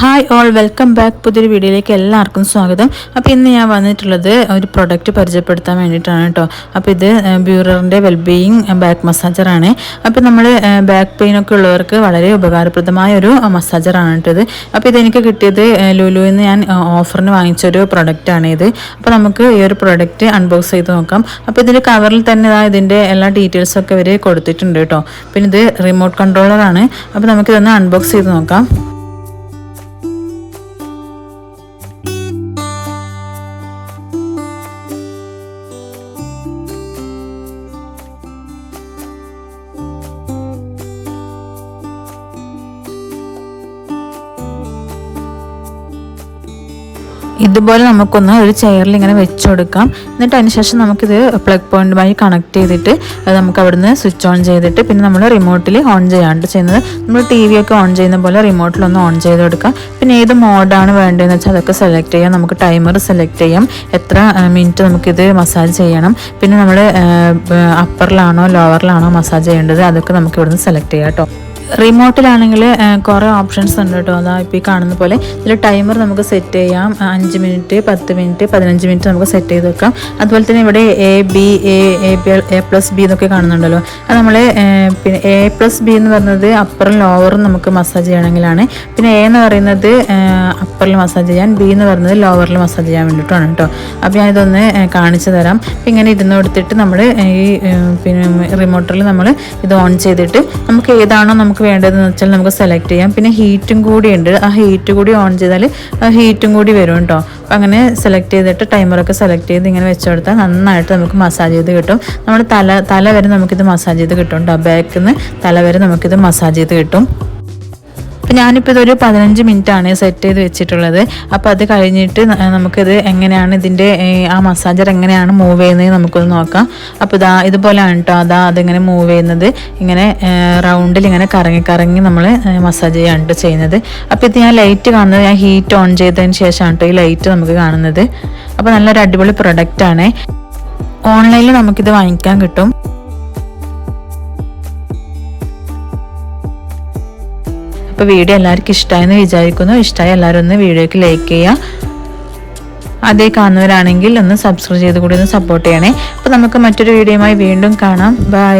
Hi all welcome back പുതിയൊരു വീഡിയോയിലേക്ക് എല്ലാവർക്കും സ്വാഗതം. അപ്പോൾ ഇന്ന് ഞാൻ വന്നിട്ടുള്ളത് ഒരു പ്രൊഡക്റ്റ് പരിചയപ്പെടുത്താൻ വേണ്ടിയിട്ടാണ് കേട്ടോ അപ്പോൾ ഇത് ബ്യൂററിന്റെ വെൽബീയിങ് ബാക്ക് മസാജറാണ് അപ്പോൾ നമ്മൾ ബാക്ക് പെയിൻ ഒക്കെ ഉള്ളവർക്ക് വളരെ ഉപകാരപ്രദമായ ഒരു മസാജറാണ് കേട്ടോ ഇത്. അപ്പോൾ ഇതെനിക്ക് കിട്ടിയത് ലുലുവിൽ നിന്ന് ഞാൻ ഓഫറിന് വാങ്ങിച്ചൊരു പ്രൊഡക്റ്റാണ് ഇത്. അപ്പോൾ നമുക്ക് ഈ ഒരു പ്രൊഡക്റ്റ് അൺബോക്സ് ചെയ്ത് നോക്കാം. അപ്പോൾ ഇതിന്റെ കവറിൽ തന്നെ ഇതാ ഇതിന്റെ എല്ലാ ഡീറ്റെയിൽസൊക്കെ ഇവർ കൊടുത്തിട്ടുണ്ട് കേട്ടോ പിന്നെ ഇത് റിമോട്ട് കൺട്രോളറാണ് അപ്പോൾ നമുക്കിതൊന്ന് അൺബോക്സ് ചെയ്ത് നോക്കാം. ഇതുപോലെ നമുക്കൊന്ന് ഒരു ചെയറിൽ ഇങ്ങനെ വെച്ച് കൊടുക്കാം എന്നിട്ട് അതിനുശേഷം നമുക്കിത് പ്ലഗ് പോയിന്റുമായി കണക്ട് ചെയ്തിട്ട് നമുക്ക് അവിടുന്ന് സ്വിച്ച് ഓൺ ചെയ്തിട്ട് പിന്നെ നമ്മൾ റിമോട്ടിൽ ഓൺ ചെയ്യാണ്ട് ചെയ്യുന്നത്. നമ്മൾ ടി വി ഒക്കെ ഓൺ ചെയ്യുന്ന പോലെ റിമോട്ടിലൊന്ന് ഓൺ ചെയ്ത് കൊടുക്കാം പിന്നെ ഏത് മോഡാണ് വേണ്ടതെന്ന് വെച്ചാൽ അതൊക്കെ സെലക്ട് ചെയ്യാം. നമുക്ക് ടൈമർ സെലക്ട് ചെയ്യാം. എത്ര മിനിറ്റ് നമുക്കിത് മസാജ് ചെയ്യണം. പിന്നെ നമ്മൾ അപ്പറിലാണോ ലോവറിലാണോ മസാജ് ചെയ്യേണ്ടത് അതൊക്കെ നമുക്ക് ഇവിടുന്ന് സെലക്ട് ചെയ്യാം കേട്ടോ റിമോട്ടിലാണെങ്കിൽ കുറേ ഓപ്ഷൻസ് ഉണ്ട് കേട്ടോ അതാ ഇപ്പോൾ ഈ കാണുന്ന പോലെ. ഇതിൽ ടൈമർ നമുക്ക് സെറ്റ് ചെയ്യാം. അഞ്ച് മിനിറ്റ് പത്ത് മിനിറ്റ് പതിനഞ്ച് മിനിറ്റ് നമുക്ക് സെറ്റ് ചെയ്ത് വെക്കാം. അതുപോലെ തന്നെ ഇവിടെ A B A A plus B എന്നൊക്കെ കാണുന്നുണ്ടല്ലോ. അത് നമ്മൾ പിന്നെ എ പ്ലസ് ബി എന്ന് പറയുന്നത് അപ്പറും ലോവറും നമുക്ക് മസാജ് ചെയ്യണമെങ്കിലാണ്. പിന്നെ എ എന്ന് പറയുന്നത് അപ്പറിൽ മസാജ് ചെയ്യാൻ ബി എന്ന് പറയുന്നത് ലോവറിൽ മസാജ് ചെയ്യാൻ വേണ്ടിയിട്ടാണ് കേട്ടോ അപ്പോൾ ഞാൻ ഇതൊന്ന് കാണിച്ചു തരാം. അപ്പം ഇങ്ങനെ ഇരുന്ന് കൊടുത്തിട്ട് നമ്മൾ ഈ പിന്നെ റിമോട്ടറിൽ നമ്മൾ ഇത് ഓൺ ചെയ്തിട്ട് നമുക്ക് ഏതാണോ നമുക്ക് നമുക്ക് വേണ്ടതെന്ന് വെച്ചാൽ നമുക്ക് സെലക്ട് ചെയ്യാം. പിന്നെ ഹീറ്റും കൂടി ഉണ്ട്. ആ ഹീറ്റ് കൂടി ഓൺ ചെയ്താൽ ഹീറ്റും കൂടി വരും കേട്ടോ അപ്പം അങ്ങനെ സെലക്ട് ചെയ്തിട്ട് ടൈമറൊക്കെ സെലക്ട് ചെയ്ത് ഇങ്ങനെ വെച്ച് കൊടുത്താൽ നന്നായിട്ട് നമുക്ക് മസാജ് ചെയ്ത് കിട്ടും. നമ്മുടെ തല തല വരെ നമുക്കിത് മസാജ് ചെയ്ത് കിട്ടും കേട്ടോ ബാക്കിൽ നിന്ന് തല വരെ നമുക്കിത് മസാജ് ചെയ്ത് കിട്ടും. അപ്പം ഞാനിപ്പോൾ ഇതൊരു പതിനഞ്ച് ആണ് സെറ്റ് ചെയ്ത് വെച്ചിട്ടുള്ളത്. അപ്പോൾ അത് കഴിഞ്ഞിട്ട് നമുക്കിത് എങ്ങനെയാണ് ഇതിന്റെ ആ മസാജർ എങ്ങനെയാണ് മൂവ് ചെയ്യുന്നത് നമുക്കൊന്ന് നോക്കാം. അപ്പോൾ ഇതാ ഇതുപോലെയാണ് കേട്ടോ അതാ അതിങ്ങനെ മൂവ് ചെയ്യുന്നത്. ഇങ്ങനെ റൗണ്ടിൽ ഇങ്ങനെ കറങ്ങി കറങ്ങി നമ്മൾ മസാജ് ചെയ്യാണ്ട് ചെയ്യുന്നത്. അപ്പോൾ ഇത് ഞാൻ ലൈറ്റ് കാണുന്നത് ഞാൻ ഹീറ്റ് ഓൺ ചെയ്തതിന് ശേഷമാണ് കേട്ടോ ഈ ലൈറ്റ് നമുക്ക് കാണുന്നത്. അപ്പോൾ നല്ലൊരു അടിപൊളി പ്രൊഡക്റ്റാണ് ഓൺലൈനിൽ നമുക്കിത് വാങ്ങിക്കാൻ കിട്ടും. അപ്പോൾ വീഡിയോ എല്ലാവർക്കും ഇഷ്ടമായെന്ന് വിചാരിക്കുന്നു. ഇഷ്ടമായി എല്ലാവരും ഒന്ന് വീഡിയോക്ക് ലൈക്ക് ചെയ്യുക അതേ കാണുന്നവരാണെങ്കിൽ ഒന്ന് സബ്സ്ക്രൈബ് ചെയ്ത് കൂടി ഒന്ന് സപ്പോർട്ട് ചെയ്യണേ. അപ്പോൾ നമുക്ക് മറ്റൊരു വീഡിയോയുമായി വീണ്ടും കാണാം. ബൈ